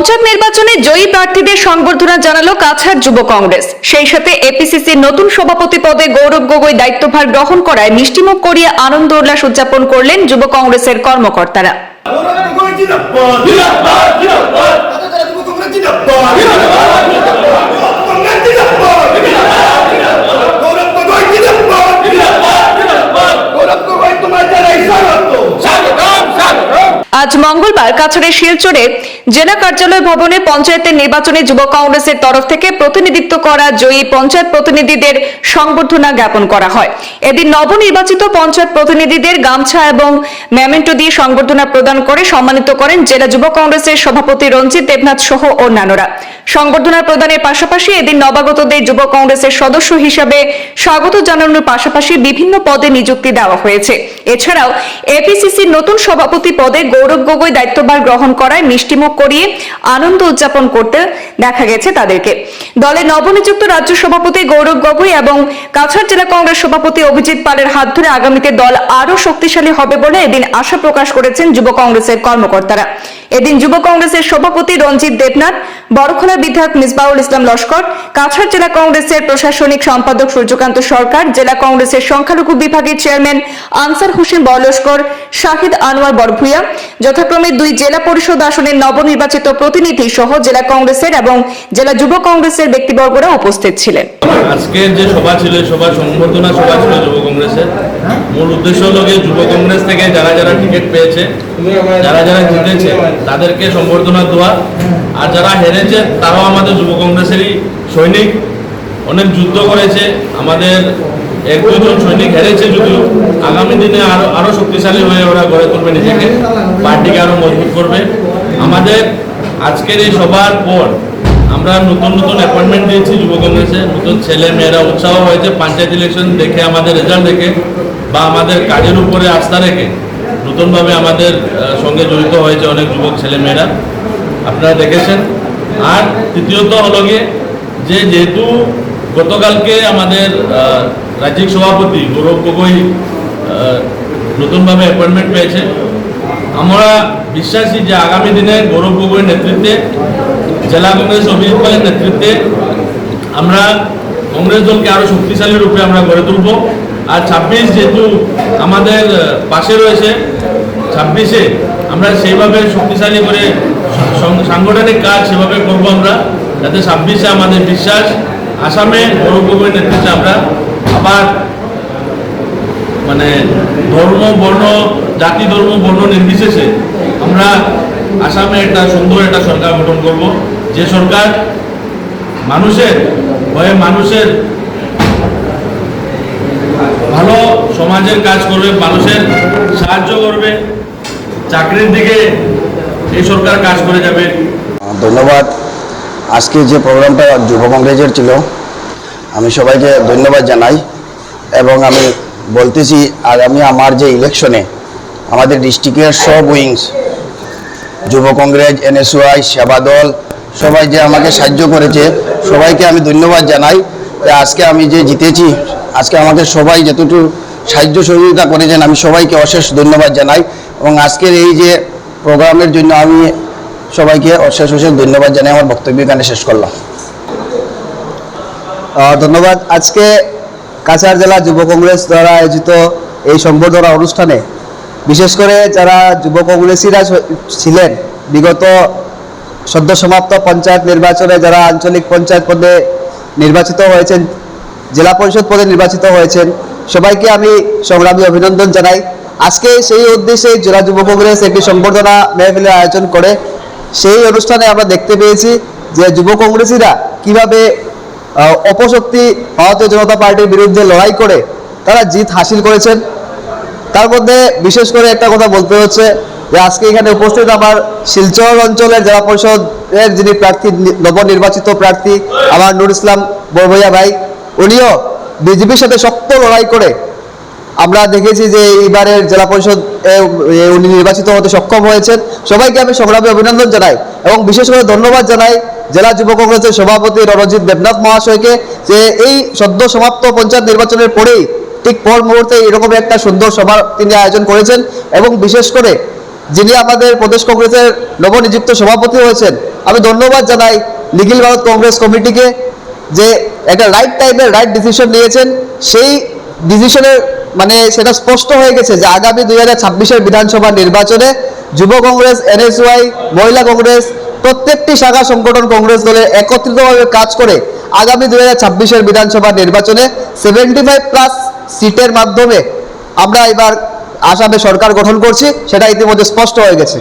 পঞ্চায়েত নির্বাচনে জয়ী প্রার্থীদের সংবর্ধনা জানালো কাছাড় যুব কংগ্রেস সেই সাথে এপিসিসির নতুন সভাপতি পদে গৌরব গগৈ দায়িত্বভার গ্রহণ করায় মিষ্টিমুখ করিয়ে আনন্দ উল্লাস উদযাপন করলেন যুব কংগ্রেসের কর্মকর্তারা জিন্দাবাদ তাদের যুব কংগ্রেস জিন্দাবাদ জিন্দাবাদ জিন্দাবাদ কংগ্রেস জিন্দাবাদ জিন্দাবাদ জিন্দাবাদ গৌরব গগৈ জিন্দাবাদ জিন্দাবাদ জিন্দাবাদ গৌরব গগৈ তোমার জানাই স্বাগত স্বাগতম স্বাগতম আজ মঙ্গলবার কাছাড়ের শিলচরে জেলা কার্যালয় ভবনে পঞ্চায়েতের নির্বাচনে যুব কংগ্রেসের তরফ থেকে প্রতিনিধিত্ব করা জয়ী পঞ্চায়েত প্রতিনিধিদের সংবর্ধনা জ্ঞাপন করা হয়। এদিন নবনির্বাচিত পঞ্চায়েত প্রতিনিধিদের গামছা এবং মেমেন্টো দিয়ে সংবর্ধনা প্রদান করে সম্মানিত করেন জেলা যুব কংগ্রেসের সভাপতি রঞ্জিত দেবনাথ সহ অন্যান্যরা। সংবর্ধনা প্রদানের পাশাপাশি এদিন নবাগতদের যুব কংগ্রেসের সদস্য হিসাবে স্বাগত জানানোর পাশাপাশি বিভিন্ন পদে নিযুক্তি দেওয়া হয়েছে। এছাড়াও এপিসিসির নতুন সভাপতি পদে গৌরব গগৈ দায়িত্বভার গ্রহণ করায় মিষ্টিমুখ করিয়ে আনন্দ উদযাপন করতে দেখা গেছে তাদেরকে। দলের নবনিযুক্ত রাজ্য সভাপতি গৌরব গগৈ এবং কাছাড় জেলা কংগ্রেস সভাপতি অভিজিৎ পালের হাত ধরে আগামীতে দল আরও শক্তিশালী হবে বলে এদিন আশা প্রকাশ করেছেন যুব কংগ্রেসের কর্মকর্তারা। এদিন যুব কংগ্রেসের সভাপতি রঞ্জিত দেবনাথ, বড়খোলা বিধায়ক মিসবাউল ইসলাম লস্কর, কাছাড় জেলা কংগ্রেসের প্রশাসনিক সম্পাদক সূর্যকান্ত সরকার, জেলা কংগ্রেসের সংখ্যালঘু বিভাগের চেয়ারম্যান আনসার হোসেন বলস্কর শাহিদ আনোয়ার বরভুইয়া। যথাক্রমে দুই জেলা পরিষদ আসনের নবনির্বাচিত প্রতিনিধি সহ জেলা কংগ্রেসের এবং জেলা যুব কংগ্রেসের ব্যক্তিবর্গরা উপস্থিত ছিলেন। আজকের যে সভা ছিল সভা সংবর্ধনা সভা ছিল যুব কংগ্রেসের। মূল উদ্দেশ্য হলো গিয়ে যুব কংগ্রেস থেকে যারা যারা টিকিট পেয়েছে, যারা যারা জিতেছে, তাদেরকে সম্বর্ধনা দেওয়া। আর যারা হেরেছে, তারাও আমাদের যুব কংগ্রেসেরই সৈনিক। অনেক যুদ্ধ করেছে, আমাদের এক, দুজন সৈনিক হেরেছে যদিও আগামী দিনে আরও আরও শক্তিশালী হয়ে ওরা গড়ে তুলবে নিজেকে। পার্টিকে আরও মজবুত করবে। আমাদের আজকের এই সবার পর আমরা নতুন নতুন অ্যাপয়েন্টমেন্ট দিয়েছি যুব কংগ্রেসে। নতুন ছেলে মেয়েরা উৎসাহ হয়েছে পঞ্চায়েত ইলেকশন দেখে, আমাদের রেজাল্ট দেখে বা আমাদের কাজের উপরে আস্থা রেখে নতুনভাবে আমাদের সঙ্গে জড়িত হয়েছে অনেক যুবক ছেলে মেয়েরা। আপনারা দেখেছেন। আর তৃতীয়ত হলো গিয়ে যে যেহেতু গতকালকে আমাদের রাজ্যিক সভাপতি গৌরব গগৈ নতুনভাবে অ্যাপয়েন্টমেন্ট পেয়েছে। আমরা বিশ্বাসী যে আগামী দিনে গৌরব গগৈর নেতৃত্বে, জেলা কংগ্রেস অভিজিৎ পালের নেতৃত্বে আমরা কংগ্রেস দলকে আরও শক্তিশালী রূপে আমরা গড়ে তুলব। আর ছাব্বিশ যেহেতু আমাদের পাশে রয়েছে, ছাব্বিশে আমরা সেইভাবে শক্তিশালী করে সাংগঠনিক কাজ সেভাবে করব আমরা, যাতে ছাব্বিশে আমাদের বিশ্বাস আসামে গৌরব গগৈর নেতৃত্বে আমরা আবার মানে ধর্ম, বর্ণ, জাতি, ধর্ম, বর্ণ নির্বিশেষে আমরা আসামে একটা সুন্দর একটা সরকার গঠন করব। যে সরকার মানুষের হয়ে মানুষের ভালো সমাজের কাজ করবে, মানুষের সাহায্য করবে, চাকরির দিকে এই সরকার কাজ করে যাবে। ধন্যবাদ। আজকে যে প্রোগ্রামটা যুব কংগ্রেসের ছিল, আমি সবাইকে ধন্যবাদ জানাই এবং আমি বলতেছি, আগামী আমার যে ইলেকশনে আমাদের ডিস্ট্রিক্টের সব উইংস যুব কংগ্রেস এনএসওয়াই সেবা দল, সবাই যে আমাকে সাহায্য করেছে, সবাইকে আমি ধন্যবাদ জানাই। যে আজকে আমি যে জিতেছি, আজকে আমাকে সবাই যতটুকু সাহায্য সহযোগিতা করেছেন, আমি সবাইকে অশেষ ধন্যবাদ জানাই। এবং আজকের এই যে প্রোগ্রামের জন্য আমি সবাইকে অশেষ অশেষ ধন্যবাদ জানাই আমার বক্তব্য এখানে শেষ করলাম। ধন্যবাদ। আজকে কাছাড় জেলা যুব কংগ্রেস দ্বারা আয়োজিত এই সম্বর্ধনা অনুষ্ঠানে বিশেষ করে যারা যুব কংগ্রেসীরা ছিলেন, বিগত সদ্য সমাপ্ত পঞ্চায়েত নির্বাচনে যারা আঞ্চলিক পঞ্চায়েত পদে নির্বাচিত হয়েছেন, জেলা পরিষদ পদে নির্বাচিত হয়েছেন, সবাইকে আমি সংগ্রামী অভিনন্দন জানাই। আজকে সেই উদ্দেশ্যে জেলা যুব কংগ্রেস একটি সম্বর্ধনা মেহফিলের আয়োজন করে সেই অনুষ্ঠানে আমরা দেখতে পেয়েছি যে যুব কংগ্রেসীরা কীভাবে অপশক্তি ভারতীয় জনতা পার্টির বিরুদ্ধে লড়াই করে তারা জিত হাসিল করেছেন। তার মধ্যে বিশেষ করে একটা কথা বলতে হচ্ছে যে আজকে এখানে উপস্থিত আমার শিলচর অঞ্চলের জেলা পরিষদের যিনি প্রার্থী, নবনির্বাচিত প্রার্থী, আমার নুর ইসলাম বরভইয়া ভাই, উনিও বিজেপির সাথে শক্ত লড়াই করে আমরা দেখেছি যে এইবারের জেলা পরিষদ উনি নির্বাচিত হতে সক্ষম হয়েছেন। সবাইকে আমি সংগ্রামে অভিনন্দন জানাই এবং বিশেষ করে ধন্যবাদ জানাই জেলা যুব কংগ্রেসের সভাপতি রণজিৎ দেবনাথ মহাশয়কে যে এই সদ্য সমাপ্ত পঞ্চায়েত নির্বাচনের পরেই ঠিক পর মুহূর্তে এরকম একটা সুন্দর সভা তিনি আয়োজন করেছেন এবং বিশেষ করে যিনি আমাদের প্রদেশ কংগ্রেসের নবনিযুক্ত সভাপতি হয়েছেন, আমি ধন্যবাদ জানাই নিখিল ভারত কংগ্রেস কমিটিকে যে একটা রাইট টাইমের রাইট ডিসিশন নিয়েছেন। সেই ডিসিশনের মানে সেটা স্পষ্ট হয়ে গেছে যে আগামী দুই হাজার ছাব্বিশের বিধানসভা নির্বাচনে যুব কংগ্রেস এনএসওয়াই মহিলা কংগ্রেস, প্রত্যেকটি শাখা সংগঠন কংগ্রেস দলের একত্রিতভাবে কাজ করে আগামী দুই হাজার ছাব্বিশের বিধানসভা নির্বাচনে সেভেন্টি ফাইভ প্লাস সিটের মাধ্যমে আমরা এবার আসামে সরকার গঠন করছি, সেটা ইতিমধ্যে স্পষ্ট হয়ে গেছে।